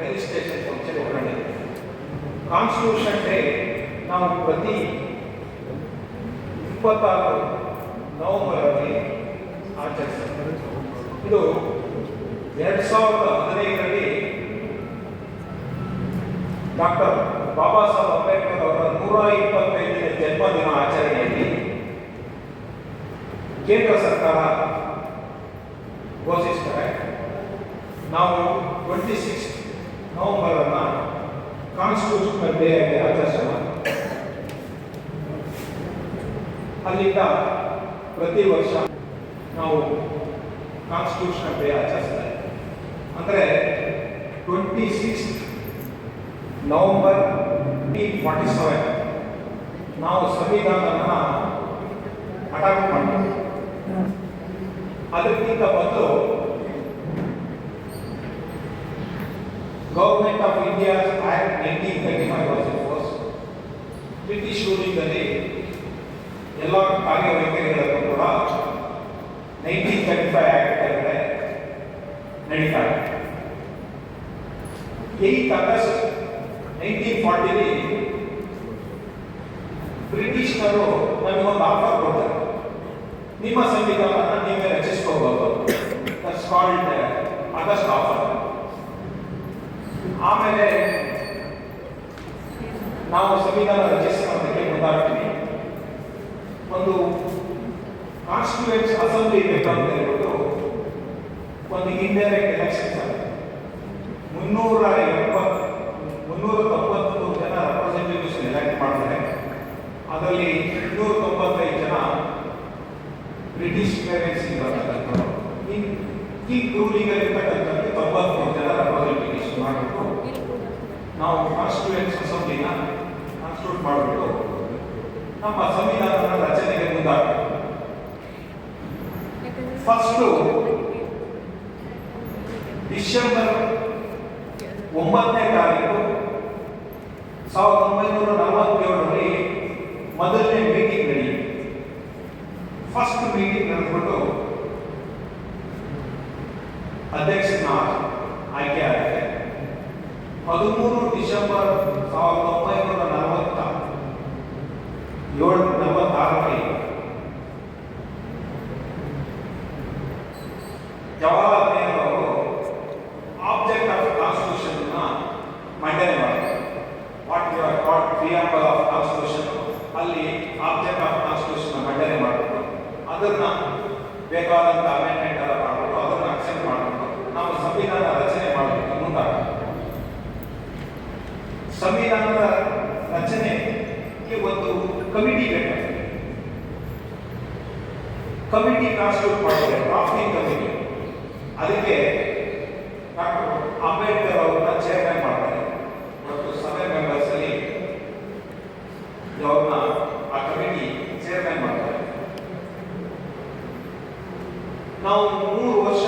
Registration function ಹೊರಡಿದೆ constitution day ನಾವು ಪ್ರತಿ ಇಪ್ಪತ್ತಾರು ನವೆಂಬರಲ್ಲಿ ಆಚರಿಸ್ತೇವೆ ಇದು ಎರಡು ಸಾವಿರದ ಹದಿನೈದರಲ್ಲಿ ಡಾಕ್ಟರ್ ಬಾಬಾ ಸಾಹೇಬ್ ಅಂಬೇಡ್ಕರ್ ಅವರ ನೂರ ಇಪ್ಪತ್ತೈದನೇ ಜನ್ಮದಿನ ಆಚರಣೆಯಲ್ಲಿ ಕೇಂದ್ರ ಸರ್ಕಾರ ಘೋಷಿಸ್ತಾರೆ ನಾವು ಟ್ವೆಂಟಿ ಸಿಕ್ಸ್ ನವೆಂಬರ್ ಅನ್ನ ಕಾನ್ಸ್ಟಿಟ್ಯೂಷನಲ್ ಡೇ ಆಗಿ ಆಚರಿಸೋಣ. ಅಲ್ಲಿಂದ ಪ್ರತಿ ವರ್ಷ ನಾವು ಕಾನ್ಸ್ಟಿಟ್ಯೂಷನಲ್ ಡೇ ಆಚರಿಸ್ತಾರೆ. ಅಂದರೆ twenty six November forty seven ನಾವು ಸಂವಿಧಾನನ ಅಟಾಕ್ ಮಾಡ್ತೀವಿ ಅದಕ್ಕಿಂತ ಮೊದಲು government of India act nineteen thirty five was force British ರೂಲಿಂಗಲ್ಲಿ ಎಲ್ಲ ಕಾರ್ಯವೈಖರಿಗಳನ್ನು ಕೂಡ ನೈನ್ಟೀನ್ ತರ್ಟಿ ಫೈವ್ ಆಕ್ಟ್ ಕೆಳಗಡೆ ನಡೀತಾ ಇದೆ ಏಯ್ತ್ ಆಗಸ್ಟ್ ನೈನ್ಟೀನ್ ಫಾರ್ಟಿಲಿ ಬ್ರಿಟಿಷ್ನರು ನಮಗೊಂದು ಆಫರ್ ಕೊಡ್ತಾರೆ ನಿಮ್ಮ ಸಂವಿಧಾನ ನೀವೇ ರಚಿಸ್ಕೋಬಹುದು ದಟ್ಸ್ ಕಾಲ್ಡ್ ಆಗಸ್ಟ್ ಆಫರ್ ಆಮೇಲೆ ನಾವು ಸಂವಿಧಾನ ರಚಿಸೋದಕ್ಕೆ ಮುಂದಾಗ್ತೀವಿ. ಒಂದು ಕಾನ್ಸ್ಟಿಟ್ಯೂಯೆಂಟ್ಸ್ ಅಸೆಂಬ್ಲಿ ಬೇಕಾಗುತ್ತೆ ಹೇಳ್ಬಿಟ್ಟು ಒಂದು ಇಂಡೈರೆಕ್ಟ್ ಎಲೆಕ್ಷನ್ಸ್ ಆಗುತ್ತೆ ಮುನ್ನೂರ ಎಪ್ಪತ್ತು ಮುನ್ನೂರ ತೊಂಬತ್ತು ಜನ ರೆಪ್ರೆಸೆಂಟೇಟಿವ್ಸ್ ಎಲೆಕ್ಟ್ ಮಾಡ್ತಾರೆ. ಅದರಲ್ಲಿ ಇನ್ನೂರ ತೊಂಬತ್ತೈದು ಜನ ಬ್ರಿಟಿಷ್ ಪೇರೆಂಟ್ಸ್ ಇರತಕ್ಕಂಥವ್ರು ಈ ರೂಲಿಂಗಲ್ಲಿ ಇರ್ತಕ್ಕಂಥದ್ದು ತೊಂಬತ್ಮೂರು ಜನ ರೆಪ್ರೆಸೆಂಟೇಟಿವ್ಸ್ ಮಾಡಿಬಿಟ್ಟು ನಾವು ಕಾನ್ಸ್ಟಿಟ್ಯೂಯೆಂಟ್ಸ್ ಅಸೆಂಬ್ಲಿನ ಕಾನ್ಸ್ಟಿಟ್ಯೂಟ್ ಮಾಡಿಬಿಟ್ಟು ನಮ್ಮ ಸಂವಿಧಾನದ ರಚನೆಗೆ ಮುಂದಾಗಬೇಕು ಫಸ್ಟು ಡಿಸೆಂಬರ್ ಒಂಬತ್ತನೇ ತಾರೀಕು, ಸಾವಿರದ ಒಂಬೈನೂರ ನಲವತ್ತೇಳರಲ್ಲಿ ಮೊದಲನೇ ಮೀಟಿಂಗ್ ನಡೆಯಿತು ಫಸ್ಟ್ ಮೀಟಿಂಗ್ ನಡೆದ್ಬಿಟ್ಟು ಅಧ್ಯಕ್ಷನ ಡಿಸೆಂಬರ್ ಸಾವಿರದ ಒಂಬೈನೂರ ನಲವತ್ತ ಏಳು ನಲವತ್ತಾರರಲ್ಲಿ ಜವಾಹರ್ಲಾಲ್ ನೆಹರು ಅವರು ಆಬ್ಜೆಕ್ಟ್ ಆಫ್ ಕಾನ್ಸ್ಟಿಟ್ಯೂಷನ್ ಮಂಡನೆ ಮಾಡಿದರು what you called preamble of constitution ಅಲ್ಲಿ ಆಬ್ಜೆಕ್ಟ್ ಆಫ್ ಕಾನ್ಸ್ಟಿಟ್ಯೂಷನ್ ಮಂಡನೆ ಮಾಡಿದ್ರು ಅದನ್ನ ಬೇಕಾದಂತ ಅಮೆಂಡ್ಮೆಂಟ್ ಎಲ್ಲ ಮಾಡಿಬಿಟ್ಟು ಅದನ್ನ ಅಕ್ಸೆಪ್ಟ್ ಮಾಡಿಬಿಟ್ಟು ನಾವು ಸಂವಿಧಾನ ರಚನೆ ಮಾಡಬೇಕು ಮುಂದಾಗ ಸಂವಿಧಾನದ ರಚನೆಗೆ ಒಂದು ಕಮಿಟಿ ಬೇಕಾಗ್ತದೆ ಕಮಿಟಿ ಕಾನ್ಸ್ಟಿಟ್ಯೂಟ್ ಮಾಡಿದೆ ಡ್ರಾಫ್ಟಿಂಗ್ ಕಮಿಟಿ ಅದಕ್ಕೆ ಡಾಕ್ಟರ್ ಅಂಬೇಡ್ಕರ್ ಅವರನ್ನ ಚೇರ್ಮನ್ ಮಾಡ್ತಾರೆ. ಮತ್ತು ಸಭೆ ಮೆಂಬರ್ಸ್ ಅಲ್ಲಿ ಅವ್ರನ್ನ ಆ ಕಮಿಟಿ ಚೇರ್ಮನ್ ಮಾಡ್ತಾರೆ. ನಾವು ಮೂರು ವರ್ಷ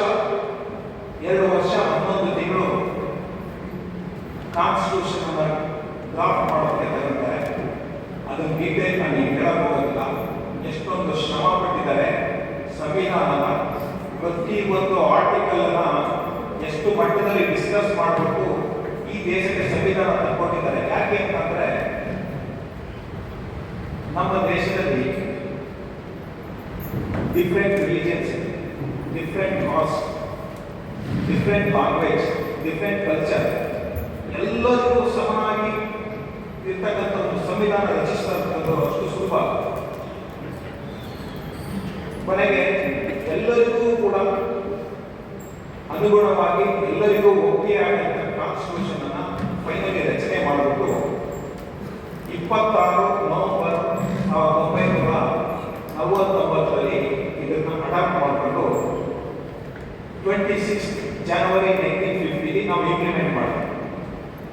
ಎರಡು ವರ್ಷ ಹನ್ನೊಂದು ತಿಂಗಳು ಕಾನ್ಸ್ಟಿಟ್ಯೂಷನ್ ಅನ್ನ ಡ್ರಾಫ್ಟ್ ಮಾಡೋಕ್ಕೆ ತಗೊಂತಾರೆ ಅದನ್ನು ಡೀಟೇಲ್ ನಾನು ಈಗ ಹೇಳಕ್ ಹೋಗೋದಿಲ್ಲ ಎಷ್ಟೊಂದು ಶ್ರಮ ಪಟ್ಟಿದ್ದಾರೆ ಸಂವಿಧಾನನ ಪ್ರತಿ ಒಂದು ಆರ್ಟಿಕಲ್ ಅನ್ನ ಎಷ್ಟು ಮಟ್ಟದಲ್ಲಿ ಡಿಸ್ಕಸ್ ಮಾಡಿಬಿಟ್ಟು ಈ ದೇಶಕ್ಕೆ ಸಂವಿಧಾನ ತಂದ್ಕೊಟ್ಟಿದ್ದಾರೆ ಯಾಕೆ ಅಂತಂದ್ರೆ, ನಮ್ಮ ದೇಶದಲ್ಲಿ different religions different laws different language different culture ಎಲ್ಲರಿಗೂ ಸಮನಾಗಿ ಇರ್ತಕ್ಕಂಥ ಒಂದು ಸಂವಿಧಾನ ರಚಿಸ್ತಕ್ಕಂಥದ್ದು ಅಷ್ಟು ಸುಲಭ. ಅನುಗುಣವಾಗಿ ಎಲ್ಲರಿಗೂ ಒಪ್ಪಿಗೆ ಆಗಿದ್ದ ಕಾನ್ಸ್ಟಿಟ್ಯೂಷನ್ ಅನ್ನ ಫೈನಲಿ ರಚನೆ ಮಾಡಿಬಿಟ್ಟು ಇಪ್ಪತ್ತಾರು ನವೆಂಬರ್ ಒಂಬೈನೂರ ನಲವತ್ತೊಂಬತ್ತರಲ್ಲಿ ಇದನ್ನು ಅಡಾಪ್ಟ್ ಮಾಡಿಕೊಂಡು ಟ್ವೆಂಟಿ ಸಿಕ್ಸ್ ಜನವರಿ ನೈನ್ಟೀನ್ ಫಿಫ್ಟಿಲಿ ನಾವು ಇಂಪ್ಲಿಮೆಂಟ್ ಮಾಡಿದ್ವಿ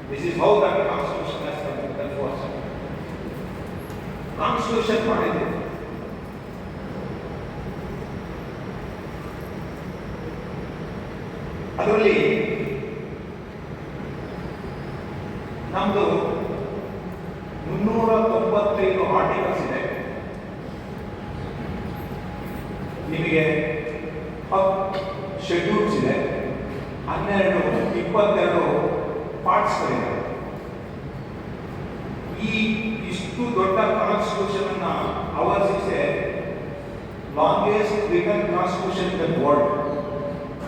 this is how that constitution constitution ಮಾಡಿದ್ವಿ ಅದರಲ್ಲಿ ನಮ್ದು ಮುನ್ನೂರ ತೊಂಬತ್ತೈದು ಆರ್ಟಿಕಲ್ಸ್ ಇದೆ. ನಿಮಗೆ ಶೆಡ್ಯೂಲ್ಸ್ ಇದೆ. ಹನ್ನೆರಡು, ಇಪ್ಪತ್ತೆರಡು ಇದೆ ಈ ಇಷ್ಟು ದೊಡ್ಡ ಕಾನ್ಸ್ಟಿಟ್ಯೂಷನ್ ಅನ್ನ ours is a longest written constitution in the world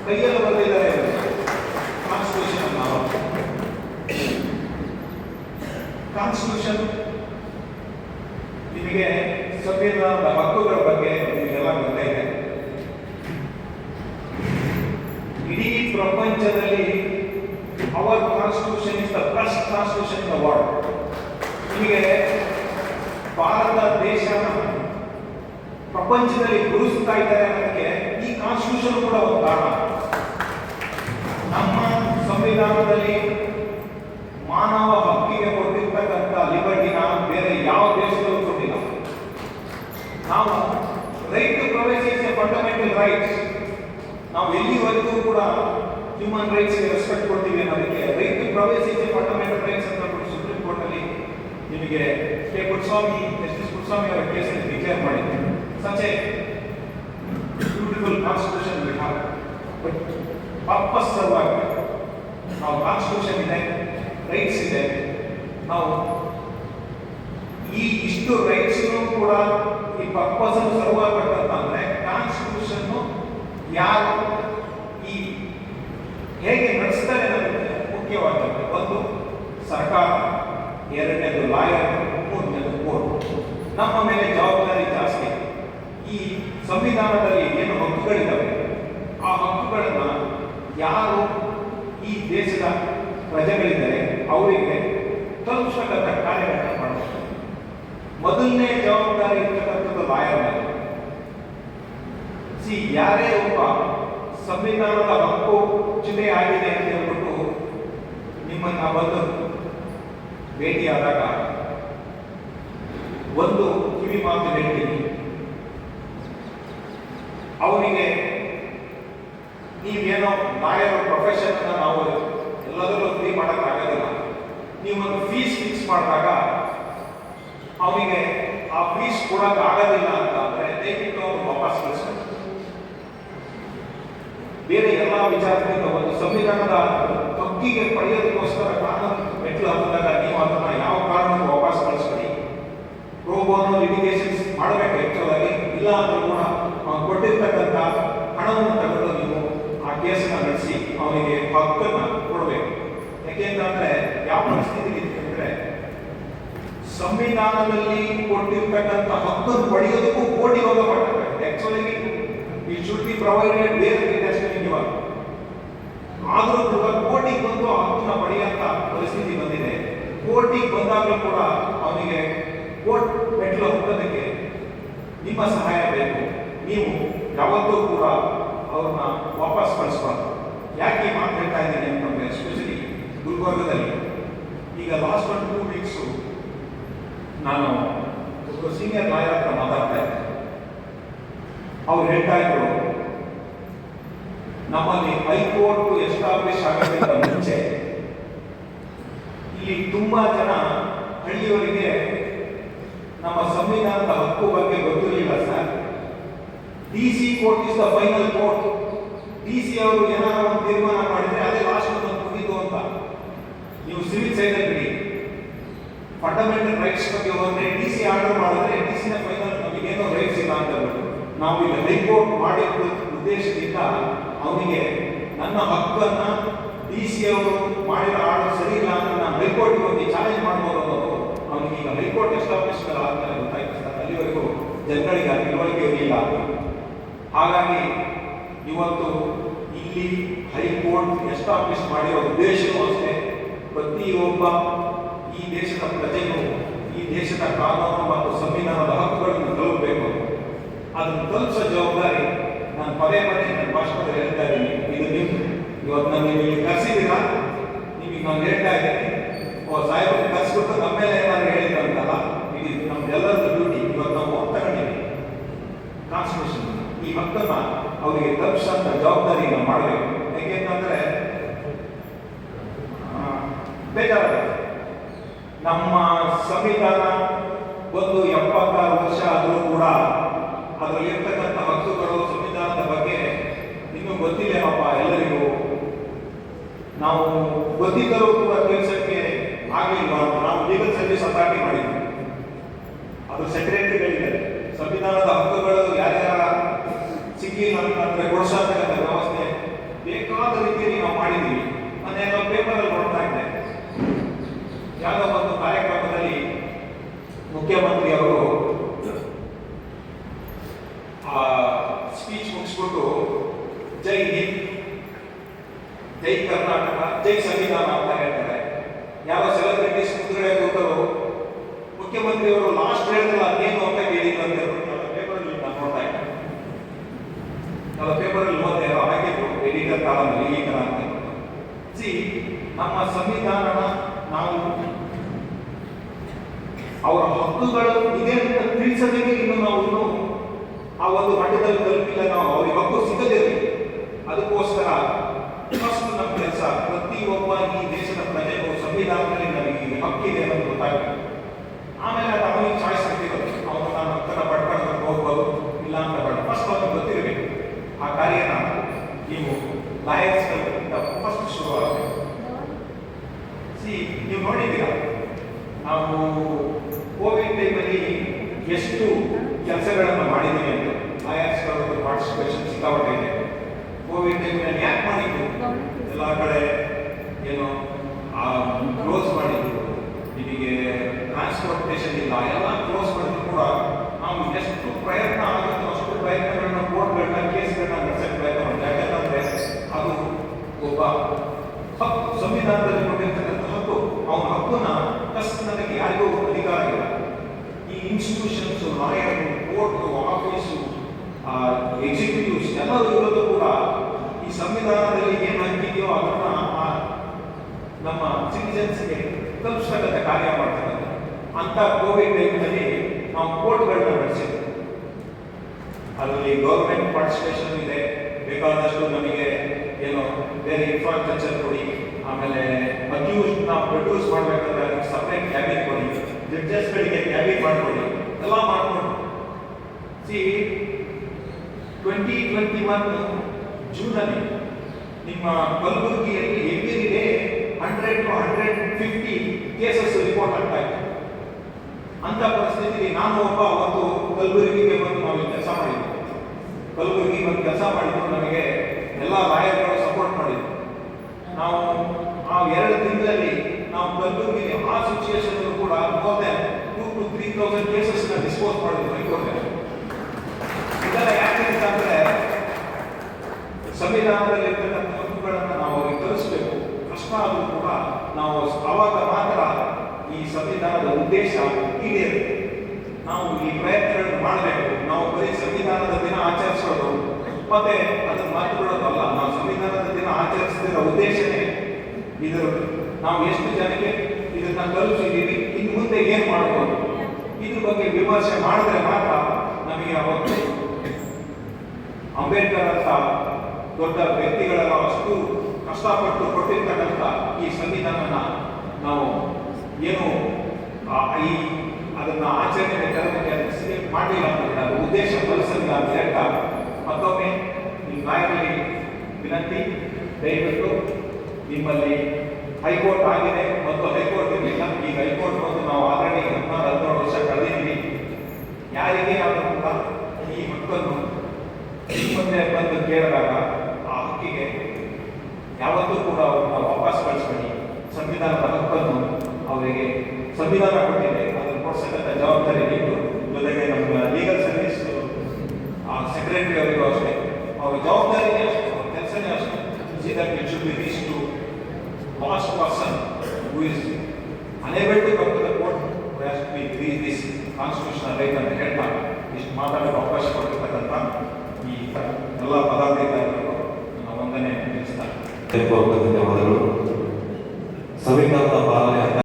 ಕೈಯಲ್ಲಿ ಬರೆದಿದ್ದಾರೆ ಕಾನ್ಸ್ಟಿಟ್ಯೂಷನ್ ಕಾನ್ಸ್ಟಿಟ್ಯೂಷನ್ ನಿಮಗೆ ಸಂವಿಧಾನದ ಹಕ್ಕುಗಳ ಬಗ್ಗೆ ನಿಮಗೆಲ್ಲ ಗೊತ್ತಾಯಿದೆ ಇಡೀ ಪ್ರಪಂಚದಲ್ಲಿ our constitution is the first constitution in the world ನಿಮಗೆ ಭಾರತ ದೇಶನ ಪ್ರಪಂಚದಲ್ಲಿ ಗುರುಸ್ತಾ ಇದ್ದಾರೆ ಅನ್ನೋದಕ್ಕೆ ಈ ಕಾನ್ಸ್ಟಿಟ್ಯೂಷನ್ ಕೂಡ ಒಂದು ಕಾರಣ. ನಮ್ಮ ಸಂವಿಧಾನದಲ್ಲಿ ಮಾನವ ಹಕ್ಕಿಗೆ ಕೊಟ್ಟಿರ್ತಕ್ಕಂಥ ಲಿಬರ್ಟಿನ ಬೇರೆ ಯಾವ ದೇಶದಲ್ಲೂ ಕೊಟ್ಟಿಲ್ಲ. ನಾವು right to privacy a fundamental rights ನಾವು ಎಲ್ಲಿವರೆಗೂ ಕೂಡ ಹ್ಯೂಮನ್ ರೈಟ್ಸ್ಗೆ ರೆಸ್ಪೆಕ್ಟ್ ಕೊಡ್ತೀವಿ ಅನ್ನೋದಕ್ಕೆ right to privacy a fundamental rights ಅಂತ ಸುಪ್ರೀಂ ಕೋರ್ಟಲ್ಲಿ ನಿಮಗೆ ಕೆ. ಪುಟ್ಸ್ವಾಮಿ ಜಸ್ಟಿಸ್ ಪುಟ್ಸ್ವಾಮಿ ಅವರ ಕೇಸಲ್ಲಿ ಡಿಕ್ಲೇರ್ ಮಾಡಿದ್ರು such a beautiful constitution we but purpose ಆಗಬೇಕು ನಾವು ಕಾನ್ಸ್ಟಿಟ್ಯೂಷನ್ ಇದೆ ರೈಟ್ಸ್ ಇದೆ. ನಾವು ಈ ಇಷ್ಟು ರೈಟ್ಸ್ ಕೂಡ ಈ ಪರ್ಪಸ್ ಸರ್ವ್ ಆಗಬೇಕಂತಂದ್ರೆ ಕಾನ್ಸ್ಟಿಟ್ಯೂಷನ್ ಯಾರು ಈ ಹೇಗೆ ನಡೆಸ್ತಾರೆ ಅನ್ನೋದಕ್ಕೆ ಮುಖ್ಯವಾಗಿದೆ ಒಂದು, ಸರ್ಕಾರ. ಎರಡನೇದು ಲಾಯರ್ ಮೂರನೇದು ಕೋರ್ಟ್ ನಮ್ಮ ಮೇಲೆ ಜವಾಬ್ದಾರಿ ಜಾಸ್ತಿ. ಈ ಸಂವಿಧಾನದಲ್ಲಿ ಏನು ಹಕ್ಕುಗಳಿದ್ದಾವೆ ಆ ಹಕ್ಕುಗಳನ್ನು ಯಾರು ಈ ದೇಶದ ಪ್ರಜೆಗಳಿದ್ದಾರೆ ಅವರಿಗೆ ತಲುಪಿಸತಕ್ಕಂಥ ಕಾರ್ಯಗಳನ್ನು ಮಾಡಬೇಕು ಮೊದಲನೇ ಜವಾಬ್ದಾರಿ ಇರ್ತಕ್ಕಂಥದ್ದು ಲಾಯರ್ ಸಿ ಯಾರೇ ಒಬ್ಬ ಸಂವಿಧಾನದ ಹಕ್ಕು ಚಿಹ್ನೆ ಆಗಿದೆ ಅಂತ ಹೇಳ್ಬಿಟ್ಟು ನಿಮ್ಮನ್ನ ಬಂದು ಭೇಟಿಯಾದಾಗ ಒಂದು ಕಿವಿ ಮಾತು ಹೇಳ್ತೀನಿ. ಅವನಿಗೆ ನೀವೇನೋ ಲಾಯರ್ ಪ್ರೊಫೆಷನ್ ಅನ್ನ ನಾವು ಎಲ್ಲದರಲ್ಲೂ ಫ್ರೀ ಮಾಡೋಕ್ಕಾಗೋದಿಲ್ಲ ನೀವೊಂದು ಫೀಸ್ ಫಿಕ್ಸ್ ಮಾಡಿದಾಗ ಅವನಿಗೆ ಆ ಫೀಸ್ ಕೊಡಕ್ ಆಗೋದಿಲ್ಲ ಅಂತ ಅಂದ್ರೆ ದಯವಿಟ್ಟು ಅವನು ವಾಪಸ್ ಕಳಿಸ್ಬೇಕು. ಬೇರೆ ಎಲ್ಲ ವಿಚಾರದಿಂದ ಒಂದು ಸಂವಿಧಾನದ ಹಕ್ಕಿಗೆ ಪಡೆಯೋದಕ್ಕೋಸ್ಕರ ಕಾನೂನು ಮೆಟ್ಲು ಹತ್ತಿದಾಗ ನೀವು ಅದನ್ನ ಯಾವ ಕಾರಣಕ್ಕೂ ವಾಪಸ್ ಕಳಿಸ್ಬೇಡಿ. ಪ್ರೋಬೋನ್ ಲಿಟಿಗೇಷನ್ಸ್ ಮಾಡಬೇಕು ಹೆಚ್ಚಾಗಿ ಇಲ್ಲ ಅಂದ್ರೂ ಕೂಡ ಕೊಟ್ಟಿರ್ತಕ್ಕಂಥ ಹಣವನ್ನು ತಗೊಂಡು ಕೇಸನ್ನ ನಡೆಸಿ ಅವನಿಗೆ ಹಕ್ಕನ್ನ ಕೊಡಬೇಕು. ಯಾಕೆಂತಂದ್ರೆ ಯಾವ ಪರಿಸ್ಥಿತಿ ಅಂತಂದ್ರೆ ಸಂವಿಧಾನದಲ್ಲಿ ಕೊಟ್ಟಿರ್ತಕ್ಕಂಥ ಹಕ್ಕನ್ನು ಪಡೆಯೋದಕ್ಕೂ ಕೋಟಿ ಯೋಗ ಮಾಡಬೇಕು ಆಕ್ಚುಲಿ ಈ ಶುಡ್ ಬಿ ಪ್ರೊವೈಡೆಡ್ ಬೇರೆ ಇವಾಗ ಆದರೂ ಕೂಡ ಕೋಟಿಗೆ ಬಂದು ಆ ಹಕ್ಕನ್ನ ಪರಿಸ್ಥಿತಿ ಬಂದಿದೆ. ಕೋರ್ಟಿಗೆ ಬಂದಾಗಲೂ ಕೂಡ ಅವನಿಗೆ ಕೋರ್ಟ್ ಮೆಟ್ಲು ಹೋಗೋದಕ್ಕೆ ನಿಮ್ಮ ಸಹಾಯ ಬೇಕು. ನೀವು ಯಾವತ್ತೂ ಕೂಡ ಅವ್ರನ್ನ ವಾಪಸ್ ಕಳಿಸ್ಬಾರ್ದು. ಯಾಕೆ ಮಾತಾಡ್ತಾ ಇದ್ದೀನಿ ಅಂತಂದ್ರೆ ಎಸ್ಪೆಷಲಿ ಗುಲ್ಬರ್ಗದಲ್ಲಿ ಈಗ ಲಾಸ್ಟ್ ಒನ್ ಟೂ ವೀಕ್ಸು ನಾನು ಒಬ್ಬ ಸೀನಿಯರ್ ಲಾಯರ್ ಹತ್ರ ಮಾತಾಡ್ತಾ ಇದ್ದೆ. ಅವ್ರು ಹೇಳ್ತಾ ಇದ್ರು, ನಮ್ಮಲ್ಲಿ ಹೈಕೋರ್ಟ್ ಎಸ್ಟಾಬ್ಲಿಷ್ ಆಗೋದಕ್ಕಿಂತ ಮುಂಚೆ ಇಲ್ಲಿ ತುಂಬಾ ಜನ ಹಳ್ಳಿಯವರಿಗೆ ನಮ್ಮ ಸಂವಿಧಾನದ ಹಕ್ಕು ಬಗ್ಗೆ ಗೊತ್ತಿರಲಿಲ್ಲ sir. D C court is the final court D C ಅವರು ಏನಾದ್ರು ಒಂದು ತೀರ್ಮಾನ ಮಾಡಿದ್ರೆ ಅದೇ ಲಾಸ್ಟ್ ಒಂದು ಮುಗಿತು ಅಂತ. ನೀವು ಸಿವಿಲ್ ಸೈಡಲ್ಲಿ ಬಿಡಿ ಫಂಡಮೆಂಟಲ್ ರೈಟ್ಸ್ ಬಗ್ಗೆ ಹೋದ್ರೆ ಡಿ ಸಿ ಆರ್ಡರ್ ಮಾಡಿದ್ರೆ ಡಿ ಸಿನ ಫೈನಲ್ ನಮಗೇನೋ ರೈಟ್ಸ್ ಇಲ್ಲ ಅಂತ ಹೇಳ್ಬಿಟ್ಟು ನಾವು ಈಗ ಹೈಕೋರ್ಟ್ ಮಾಡಿದ ಉದ್ದೇಶದಿಂದ ಅವನಿಗೆ ನನ್ನ ಹಕ್ಕನ್ನ ಡಿ ಸಿ ಅವರು ಮಾಡಿರೋ ಆರ್ಡರ್ ಸರಿ ಇಲ್ಲ ಅಂತ ನಾನು ಹೈಕೋರ್ಟ್ ಹೋಗಿ ಚಾಲೆಂಜ್ ಮಾಡ್ಬೋದು ಅನ್ನೋದು ಅವನಿಗೆ ಈಗ ಹೈಕೋರ್ಟ್ ಎಸ್ಟಾಬ್ಲಿಷ್ ಆದ್ಮೇಲೆ ಗೊತ್ತಾಯ್ತು ಅಲ್ಲಿವರೆಗೂ ಜನಗಳಿಗೆ ಆ ತಿಳುವಳಿಕೆ ಇರಲಿಲ್ಲ. ಹಾಗಾಗಿ ಇವತ್ತು ಇಲ್ಲಿ ಹೈಕೋರ್ಟ್ ಎಸ್ಟಾಬ್ಲಿಷ್ ಮಾಡಿರೋ ಉದ್ದೇಶವೂ ಅಷ್ಟೇ. ಪ್ರತಿಯೊಬ್ಬ ಈ ದೇಶದ ಪ್ರಜೆಗೂ, ಈ ದೇಶದ ಕಾನೂನು ಮತ್ತು ಸಂವಿಧಾನದ ಹಕ್ಕುಗಳನ್ನು ತಲುಪಬೇಕು. ಅದನ್ನು ತಲುಪಿಸೋ ಜವಾಬ್ದಾರಿ ನಾನು ಪದೇ ಪದೇ ನನ್ನ ಭಾಷಣದಲ್ಲಿ ಹೇಳ್ತಾ ಇದ್ದೀನಿ. ಇದು ನೀವು ಇವತ್ತು ನಾನು ನೀವು ಇಲ್ಲಿ ಕರೆಸಿದ್ದೀರಾ? ನಿಮಗೆ ನಾನು ಹೇಳ್ತಾ ಇದ್ದೀನಿ. ಓ ಸಾಹೇಬ್ ಕರೆಸ್ಬಿಟ್ಟು ನಮ್ಮ ಮೇಲೆ ಏನಾದ್ರು ಹೇಳಿದ್ರಂತಲ್ಲ? ಇದು ನಮ್ದೆಲ್ಲರದ್ದು ಡ್ಯೂಟಿ ಇವತ್ತು ನಾವು ಹಕ್ಕು ತಗೊಂಡಿದ್ದೀವಿ ಕಾನ್ಸ್ಟಿಟ್ಯೂಷನ್ ಈ ಹಕ್ಕನ್ನ ಅವರಿಗೆ ತಪ್ಪಿಸಂತ ಜವಾಬ್ದಾರಿ ನಾವು ಮಾಡಬೇಕು. ಯಾಕೆಂತಂದ್ರೆ ಬೇಜಾರಾಗುತ್ತೆ. ನಮ್ಮ ಸಂವಿಧಾನ ಒಂದು ಎಪ್ಪತ್ತಾರು ವರ್ಷ ಆದರೂ ಕೂಡ ಅದರಲ್ಲಿ ಇರ್ತಕ್ಕಂಥ ಹಕ್ಕುಗಳು, ಸಂವಿಧಾನದ ಬಗ್ಗೆ ಇನ್ನೂ ಗೊತ್ತಿಲ್ಲೇನಪ್ಪ ಎಲ್ಲರಿಗೂ. ನಾವು ಗೊತ್ತಿದ್ದರೂ ಕೂಡ ಕೆಲಸಕ್ಕೆ ಆಗಲಿಲ್ವಾ ನಾವು ಲೀಗಲ್ ಸರ್ವಿಸ್ ಅಥಾರಿಟಿ ಮಾಡಿದ್ವಿ. ಅದು ಸೆಕ್ರೆಟರಿಗಳಿದ್ದಾರೆ ಸಂವಿಧಾನದ ಹಕ್ಕುಗಳು ಯಾರ್ಯಾರ ಸಿಕ್ಕಿಲ್ಲ ಅಂತಂದ್ರೆ ಕೊಡಿಸತಕ್ಕಂಥ ವ್ಯವಸ್ಥೆ ಬೇಕಾದ ರೀತಿಯಲ್ಲಿ ನಾವು ಮಾಡಿದ್ದೀವಿ ಪೇಪರ್ ಪೇಪರಲ್ಲಿ ಕೊಡ್ತಾ ಇದ್ದೆ ಯಾವುದೋ ಒಂದು ಕಾರ್ಯಕ್ರಮದಲ್ಲಿ ಮುಖ್ಯಮಂತ್ರಿ ಅವರು, ಆ ಸ್ಪೀಚ್ ಮುಗಿಸ್ಬಿಟ್ಟು ಜೈ ಹಿಂದ್, ಜೈ ಕರ್ನಾಟಕ, ಜೈ ಸಂವಿಧಾನ ಅಂತ ಹೇಳ್ತಾರೆ. ಯಾವ ಸೆಲೆಬ್ರಿಟೀಸ್ ಮುಂದ್ಗಡೆ ಕೂತರು ಮುಖ್ಯಮಂತ್ರಿ ಅವರು ಲಾಸ್ಟ್ ಹೇಳಿದ್ರಲ್ಲ ಅದೇನು ಅಂತ ಕೇಳಿದ್ರು ಅಂತ ಪೇಪರಲ್ಲಿ ನಾನು ನೋಡ್ತಾ ಇದ್ದೆ ನಾವು ಪೇಪರಲ್ಲಿ ಇರೋ ಹಾಕಿದ್ರು ಎಡಿಟರ್ ಕಾಲದಲ್ಲಿ ಈ ತರ ಅಂತ ಸಿ ನಮ್ಮ ಸಂವಿಧಾನನ ನಾವು ಅವರ ಹಕ್ಕುಗಳು ಇದೆ ಅಂತ ತಿಳಿಸೋದಕ್ಕೆ ಇನ್ನು ನಾವು ಆ ಒಂದು ಮಟ್ಟದಲ್ಲಿ ತಲುಪಿಲ್ಲ ನಾವು. ಅವ್ರಿಗೆ ಹಕ್ಕು ಸಿಗದಿರಲಿ ಅದಕ್ಕೋಸ್ಕರ ಫಸ್ಟ್ ನಮ್ಮ ಕೆಲಸ, ಪ್ರತಿಯೊಬ್ಬ ಈ ದೇಶದ ಪ್ರಜೆಗೂ ಸಂವಿಧಾನದಲ್ಲಿ ನಮಗೆ ಹಕ್ಕಿದೆ ಅನ್ನೋದು ಗೊತ್ತಾಗಬೇಕು ಆಮೇಲೆ ಅವನಿಗೆ ಚಾಯ್ಸ್ ಇರ್ತಿರೋದು ಅವನು ನಾನು ಹಕ್ಕನ್ನ ಪಡ್ಕೊಂಡು ಹೋಗ್ಬೋದು, ಇಲ್ಲ ಅಂತ ಬೇಡ ಫಸ್ಟ್ ಅವನಿಗೆ ಗೊತ್ತಿರಬೇಕು ಆ ಕಾರ್ಯನ ನೀವು ಲಾಯರ್ಸ್ ಫಸ್ಟ್ ಶುರು ಆಗಬೇಕು ಸಿ ನೀವು ನೋಡಿದ್ದೀರಾ? ನಾವು ಕೋವಿಡ್ ಟೈಮಲ್ಲಿ ಎಷ್ಟು ಕೆಲಸಗಳನ್ನು ಮಾಡಿದ್ದೀವಿ ಅಂತ. ಲಾಯರ್ಸ್ಗಳದ್ದು ಪಾರ್ಟಿಸಿಪೇಷನ್ ಸಿಕ್ಕಾಪಟ್ಟೆ ಇದೆ. ಕೋವಿಡ್ ಟೈಮ್ನಲ್ಲಿ ಯಾಕೆ ಮಾಡಿದ್ದು? ಎಲ್ಲ ಕಡೆ ಏನು ಕ್ಲೋಸ್ ಮಾಡಿದ್ದು. ನಿಮಗೆ ಟ್ರಾನ್ಸ್ಪೋರ್ಟೇಷನ್ ಇಲ್ಲ. ಎಲ್ಲ ಕ್ಲೋಸ್ ಮಾಡಿದ್ರು ಕೂಡ ನಾವು ಎಷ್ಟು ಪ್ರಯತ್ನ ಆಗುತ್ತೋ ಅಷ್ಟು ಪ್ರಯತ್ನಗಳನ್ನ ಕೋರ್ಟ್ಗಳನ್ನ ಕೇಸ್ಗಳನ್ನ ನಡೆಸಕ್ಕೆ ಪ್ರಯತ್ನ ಮಾಡಿದ್ವಿ ಯಾಕಂತಂದ್ರೆ ಅದು ಒಬ್ಬ ಹಕ್ಕು ಸಂವಿಧಾನದಲ್ಲಿ ಕೊಟ್ಟಿರ್ತಕ್ಕಂಥ ಹಕ್ಕು ಅವನ ಹಕ್ಕನ್ನ ಕಸ್ನದಕ್ಕೆ ಯಾರಿಗೂ ಅಧಿಕಾರ ಇಲ್ಲ ಈ institutions lawyer court office executives ಎಲ್ಲರೂ ಇರೋದು ಕೂಡ ಈ ಸಂವಿಧಾನದಲ್ಲಿ ಏನು ಹಾಕಿದೆಯೋ ಅದನ್ನ ನಮ್ಮ ಸಿಟಿಜನ್ಸ್ಗೆ ತಲುಪಿಸ್ತಕ್ಕಂಥ ಕಾರ್ಯ ಮಾಡ್ತಾರೆ ಅಂತ ಕೋವಿಡ್ ಟೈಮ್ನಲ್ಲಿ ನಾವು ಕೋರ್ಟ್ಗಳನ್ನ ನಡೆಸಿದ್ವಿ. ಅದರಲ್ಲಿ ಗೌರ್ಮೆಂಟ್ ಪಾರ್ಟಿಸಿಪೇಷನ್ ಇದೆ. ಬೇಕಾದಷ್ಟು ನಮಗೆ ಏನು ಬೇರೆ ಇನ್ಫ್ರಾಸ್ಟ್ರಕ್ಚರ್ ಕೊಡಿ. ಆಮೇಲೆ ಅಕ್ಯೂಸ್ ನಾವು ಪ್ರೊಡ್ಯೂಸ್ ಮಾಡಬೇಕಾದ್ರೆ ಸಪ್ರೇಟ್ ಕ್ಯಾಬಿನ್ ಕೊಡಿ. ಜಡ್ಜಸ್ಗಳಿಗೆ ಕ್ಯಾಬಿನ್ ಮಾಡಿಕೊಡಿ ಎಲ್ಲ ಮಾಡ್ಕೊಂಡು ಸಿ ಟ್ವೆಂಟಿ ಟ್ವೆಂಟಿ ಒನ್ ಜೂನಲ್ಲಿ ನಿಮ್ಮ ಕಲಬುರಗಿಯಲ್ಲಿ every day hundred to hundred fifty cases report ಆಗ್ತಾ ಇತ್ತು ಅಂತ ಪರಿಸ್ಥಿತಿಯಲ್ಲಿ ನಾನು ಒಬ್ಬ ಅವತ್ತು ಕಲಬುರಗಿಗೆ ಬಂದು ನಾವು ಕೆಲಸ ಮಾಡಿದ್ವಿ. ಕಲಬುರಗಿ ಬಂದು ಕೆಲಸ ಮಾಡಿದ್ದು ನಮಗೆ ಎಲ್ಲ ಲಾಯರ್ಗಳು ಸಪೋರ್ಟ್ ಮಾಡಿದ್ರು. ನಾವು ಆ ಎರಡು ದಿನದಲ್ಲಿ ನಾವು ಕಲಬುರಗಿಗೆ ಆ ಸಿಚುಯೇಷನ್ ಕೂಡ then two to three thousand cases dispose ಮಾಡಿದ್ರು ಹೈಕೋರ್ಟ್ ಇದೆಲ್ಲ ಯಾಕೆ ಅಂತಂದ್ರೆ ಸಂವಿಧಾನದಲ್ಲಿ ಇರ್ತಕ್ಕಂಥ ಹಕ್ಕುಗಳನ್ನು ನಾವು ಅವ್ರಿಗೆ ಕಲಿಸ್ಬೇಕು ಕಷ್ಟ ಆದರೂ ಕೂಡ ನಾವು ಅವಾಗ ಮಾತ್ರ ಈ ಸಂವಿಧಾನದ ಉದ್ದೇಶ ಈಡೇರುತ್ತೆ. ನಾವು ಈ ಪ್ರಯತ್ನಗಳನ್ನು ಮಾಡಬೇಕು. ನಾವು ಬರೀ ಸಂವಿಧಾನದ ದಿನ ಆಚರಿಸೋದು. ಮತ್ತೆ ಅದನ್ನು ಮಾತು ಬಿಡೋದಲ್ಲ ನಾವು ಸಂವಿಧಾನದ ದಿನ ಆಚರಿಸ್ತಿರೋ ಉದ್ದೇಶನೇ ಇದರ ನಾವು ಎಷ್ಟು ಜನಕ್ಕೆ ಇದನ್ನ ಕಲಿಸಿದ್ದೀವಿ ಇನ್ನು ಮುಂದೆ ಏನು ಮಾಡಬಹುದು ಇದ್ರ ಬಗ್ಗೆ ವಿಮರ್ಶೆ ಮಾಡಿದ್ರೆ ಮಾತ್ರ ನಮಗೆ ಅವತ್ತು ಅಂಬೇಡ್ಕರ್ ಅಂತ ದೊಡ್ಡ ವ್ಯಕ್ತಿಗಳೆಲ್ಲ ಅಷ್ಟು ಕಷ್ಟಪಟ್ಟು ಕೊಟ್ಟಿರ್ತಕ್ಕಂಥ ಈ ಸಂವಿಧಾನನ ನಾವು ಏನು ಈ ಅದನ್ನ ಆಚರಣೆ ಅದಕ್ಕೆ ಮಾಡಲಿಲ್ಲ ಅದು ಉದ್ದೇಶ ಫಲಿಸಲಿಲ್ಲ ಅಂತ ಹೇಳ್ತಾ ಮತ್ತೊಮ್ಮೆ ನಿಮ್ಮ ನಾಯಕರಿಗೆ ವಿನಂತಿ, ದಯವಿಟ್ಟು ನಿಮ್ಮಲ್ಲಿ ಹೈಕೋರ್ಟ್ ಆಗಿದೆ ಮತ್ತು ಹೈಕೋರ್ಟ್ ಇರಲಿಲ್ಲ ಈಗ ಹೈಕೋರ್ಟ್ ಬಂದು ನಾವು ಆಲ್ರೆಡಿ ಹದಿನಾರು, ಹದಿನೇಳು ವರ್ಷ ಕಳೆದಿದ್ದೀವಿ. ಯಾರಿಗೆ ಕೂಡ ಈ ಹಕ್ಕನ್ನು ಮುಂದೆ ಬಂದು ಕೇಳಿದಾಗ ಆ ಹಕ್ಕಿಗೆ ಯಾವತ್ತೂ ಕೂಡ ಅವ್ರನ್ನ ವಾಪಸ್ ಕಳಿಸ್ಬೇಡಿ. ಸಂವಿಧಾನದ ಹಕ್ಕನ್ನು ಅವರಿಗೆ ಸಂವಿಧಾನ ಕೊಟ್ಟಿದೆ. ಅದನ್ನು ಕೊಡ್ಸಕ್ಕಂಥ ಜವಾಬ್ದಾರಿ ನೀಡು ಜೊತೆಗೆ ನಮ್ಮ ಲೀಗಲ್ ಸರ್ವಿಸ್ ಆ ಸೆಕ್ರೆಟರಿ ಅವರಿಗೂ ಅಷ್ಟೇ. ಅವ್ರ ಜವಾಬ್ದಾರಿನೇ ಅಷ್ಟೇ, ಅವ್ರ ಕೆಲಸನೇ ಅಷ್ಟೇ. say that it should be reached to last person who is unable to come to the court, who has to be read this constitutional right ಅಂತ ಹೇಳ್ತಾ ಇಷ್ಟು ಮಾತಾಡೋಕೆ ಅವಕಾಶ ಕೊಟ್ಟಿರ್ತಕ್ಕಂಥ ಈ ಎಲ್ಲ ಪದಾಧಿಕಾರಿಗಳು ನನ್ನ ವಂದನೆ ತಿಳಿಸ್ತಾರೆ ಪೂರ್ವಕ ಧನ್ಯವಾದಗಳು ಸಂವಿಧಾನದ ಪಾಲನೆ